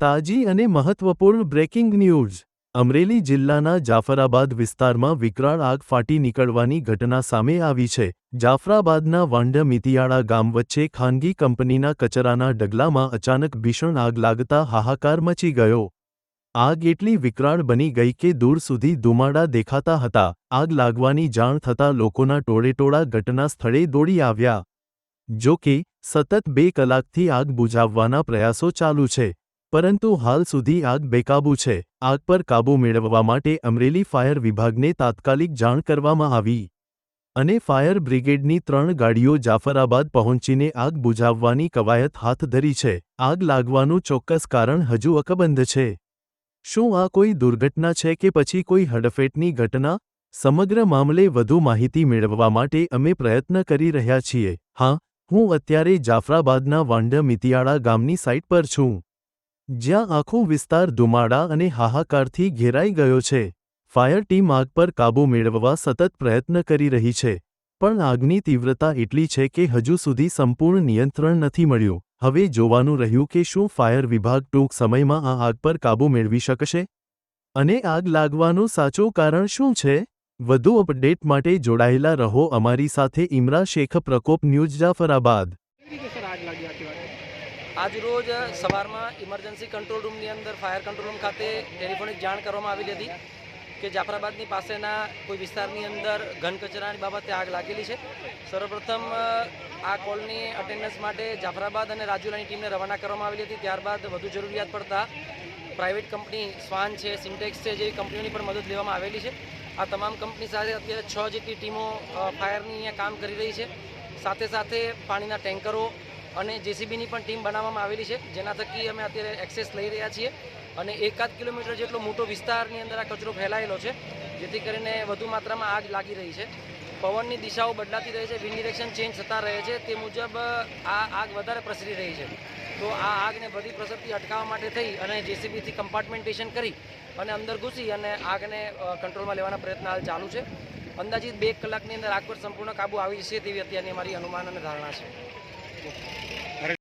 તાજી અને મહત્વપૂર્ણ બ્રેકિંગ ન્યૂઝ. અમરેલી જિલ્લાના જાફરાબાદ વિસ્તારમાં વિકરાળ આગ ફાટી નીકળવાની ઘટના સામે આવી છે. જાફરાબાદના વાંઢ મિતિયાળા ગામ વચ્ચે ખાનગી કંપનીના કચરાના ડગલામાં અચાનક ભીષણ આગ લાગતા હાહાકાર મચી ગયો. આગ એટલી વિકરાળ બની ગઈ કે દૂર સુધી ધુમાડા દેખાતા હતા. આગ લાગવાની જાણ થતાં લોકોના ટોળેટોળા ઘટના સ્થળે દોડી આવ્યા. જો કે, સતત બે કલાકથી આગ બુઝાવવાના પ્રયાસો ચાલુ છે. પરંતુ હાલ સુધી આગ બેકાબૂ છે. આગ પર કાબૂ મેળવવા માટે અમરેલી ફાયર વિભાગને તાત્કાલિક જાણ કરવામાં આવી. અને ફાયર બ્રિગેડની ત્રણ ગાડીઓ જાફરાબાદ પહોંચીને આગ બુઝાવવાની કવાયત હાથ ધરી છે. આગ લાગવાનું ચોક્કસ કારણ હજુ અકબંધ છે. શું આ કોઈ દુર્ઘટના છે કે પછી કોઈ હડફેટની ઘટના? સમગ્ર મામલે વધુ માહિતી મેળવવા માટે અમે પ્રયત્ન કરી રહ્યા છીએ. હા, હું અત્યારે જાફરાબાદના વાંડ મિતિયાળા ગામની સાઇટ પર છું. જ્યાં આખો વિસ્તાર ધુમાડા અને હાહાકારથી ઘેરાઈ ગયો છે. ફાયર ટીમ આગ પર કાબૂ મેળવવા સતત પ્રયત્ન કરી રહી છે, પણ આગની તીવ્રતા એટલી છે કે હજુ સુધી સંપૂર્ણ નિયંત્રણ નથી મળ્યું. હવે જોવાનું રહ્યું કે શું ફાયર વિભાગ ટૂંક સમયમાં આ આગ પર કાબૂ મેળવી શકશે? અને આગ લાગવાનું સાચું કારણ શું છે? વધુ અપડેટ માટે જોડાયેલા રહો અમારી સાથે ઇમરા શેખ પ્રકોપ ન્યૂઝ જાફરાબાદ. આજ રોજ સવારમાં ઇમરજન્સી કંટ્રોલ રૂમની અંદર ફાયર કંટ્રોલ રૂમ ખાતે ટેલિફોનિક જાણ કરવામાં આવેલી હતી કે જાફરાબાદની પાસેના કોઈ વિસ્તારની અંદર ઘન કચરાની બાબતે આગ લાગેલી છે. સર્વપ્રથમ આ કોલની અટેન્ડન્સ માટે જાફરાબાદ અને રાજુલાની ટીમને રવાના કરવામાં આવેલી હતી. ત્યારબાદ વધુ જરૂરિયાત પડતા પ્રાઇવેટ કંપની સ્વાન છે સિન્ટેક્સ છે, જેવી કંપનીઓની પણ મદદ લેવામાં આવેલી છે. આ તમામ કંપની સાથે અત્યારે છ જેટલી ટીમો ફાયરની અહીંયા કામ કરી રહી છે. સાથે સાથે પાણીના ટેન્કરો અને જેસીબીની પણ ટીમ બનાવવામાં આવેલી છે. જેના થકી અમે અત્યારે એક્સેસ લઈ રહ્યા છીએ. અને એકાદ કિલોમીટર જેટલો મોટો વિસ્તારની અંદર આ કચરો ફેલાયેલો છે, જેથી કરીને વધુ માત્રામાં આગ લાગી રહી છે. પવનની દિશાઓ બદલાતી રહે છે વિન્ડ ડિરેક્શન ચેન્જ થતા રહે છે. તે મુજબ, આ આગ વધારે પ્રસરી રહી છે. તો આ આગને બધી પ્રસરતી અટકાવવા માટે થઈ અને જેસીબીથી કમ્પાર્ટમેન્ટેશન કરી અને અંદર ઘૂસી અને આગને કંટ્રોલમાં લેવાના પ્રયત્ન હાલ ચાલુ છે. અંદાજિત બે કલાકની અંદર આગ પર સંપૂર્ણ કાબુ આવી જશે તેવી અત્યારની અમારી અનુમાન અને ધારણા છે. अरे